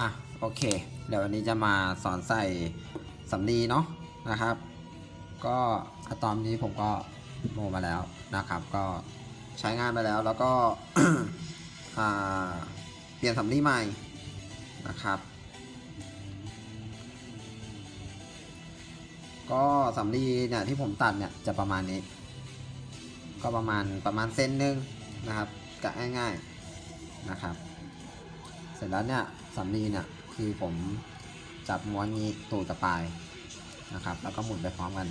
อะโอเค เดี๋ยววันนี้จะมาสอนใส่สำลีเนาะนะครับ ก็อะตอมนี้ผมก็โมมาแล้วนะครับ ก็ใช้งานไปแล้วแล้วก็เปลี่ยนสำลีใหม่นะครับก็สำลีเนี่ยที่ผมตัดเนี่ยจะประมาณนี้ ก็ประมาณประมาณเซนหนึ่งนะครับกะง่ายๆนะครับ เสร็จแล้วเนี่ยสำลีเนี่ยคือผมจับม้วนนี้ตูดกับปลายนะครับ แล้วก็หมุนไปพร้อมกัน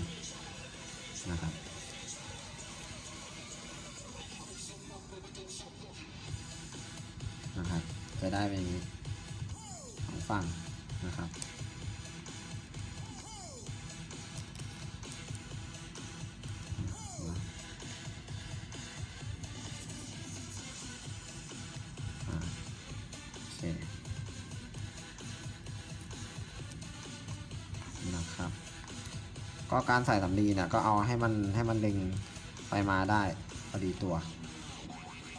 นะครับนะครับจะได้เป็นอย่างนี้สองฝั่งนะครับ นะครับ ก็การใส่สำลีเนี่ยก็เอาให้มันให้มันดึงไปมาได้พอดีตัว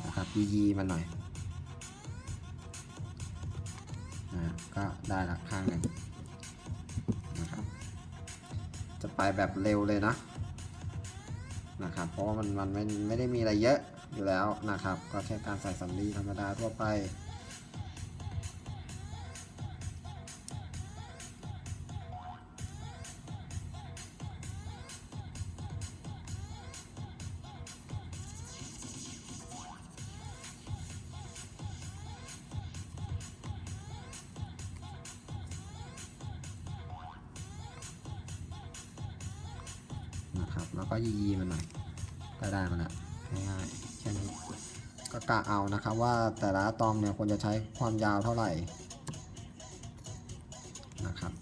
นะครับยียีมันหน่อยนะก็ได้ละข้างหนึ่งนะครับ จะไปแบบเร็วเลยนะนะครับ เพราะว่ามันมันไม่ไม่ได้มีอะไรเยอะอยู่แล้วนะครับ ก็แค่การใส่สำลีธรรมดาทั่วไป แล้วก็ยียีมันหน่อยก็ได้มันละง่ายๆแค่นี้ก็กะเอานะครับว่าแต่ละตอมเนี่ยควรจะใช้ความยาวเท่าไหร่นะครับ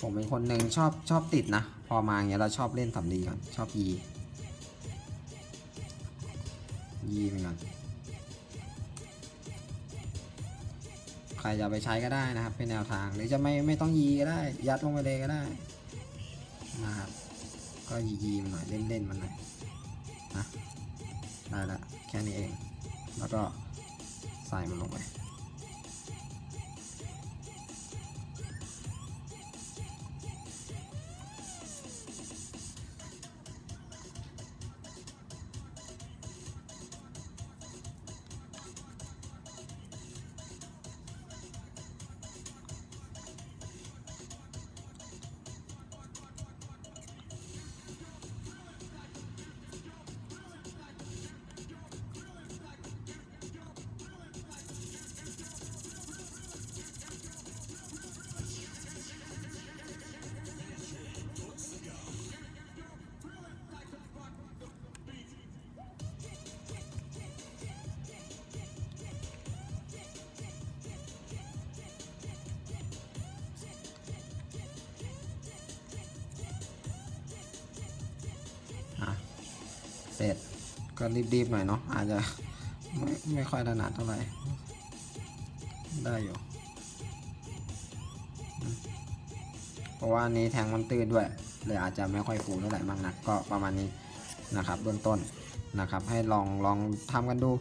ผมเป็นคนหนึ่งชอบชอบติดนะ พอมาอย่างเงี้ยเราชอบเล่นสำลีก่อนชอบยียีมันก่อน ใครจะไปใช้ก็ได้นะครับ เป็นแนวทางหรือจะไม่ไม่ต้องยีก็ได้ ยัดลงไปเลยก็ได้นะครับก็ยียีมันหน่อยเล่นเล่นมันหน่อยนะได้ละแค่นี้เอง แล้วก็ใส่มันลงไป ร็จก็รีบๆหน่อยเนาะอาจจะไม่ไม่ค่อยถนัดเท่าไหร่ ได้อยู่ เพราะว่านี้แทงมันตื้นด้วย เลยอาจจะไม่ค่อยฟูเท่าไหร่มากนักก็ประมาณนี้นะครับ เบื้องต้นนะครับ ให้ลองลองทำกันดู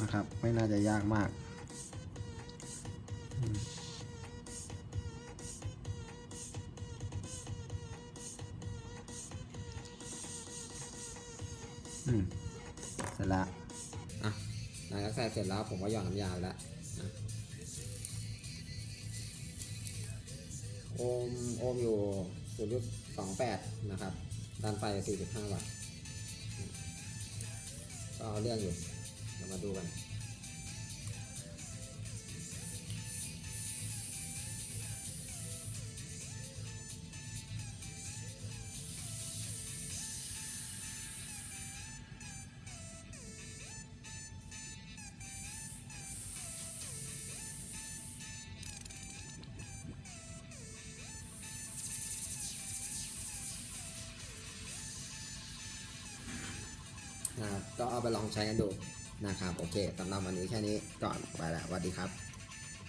นะครับ ไม่น่าจะยากมาก อืมเสร็จแล้วอะหลังจากใส่เสร็จแล้วผมก็หย่อนน้ำยาแล้วโอมโอมอยู่ศูนย์ยุดสองแปดนะครับดันไฟ4.5วัตต์ก็เอาเรื่องอยู่เรามาดูกัน นะครับก็เอาไปลองใช้กันดูนะครับ โอเคสำหรับวันนี้แค่นี้ก่อนไปแล้วสวัสดีครับ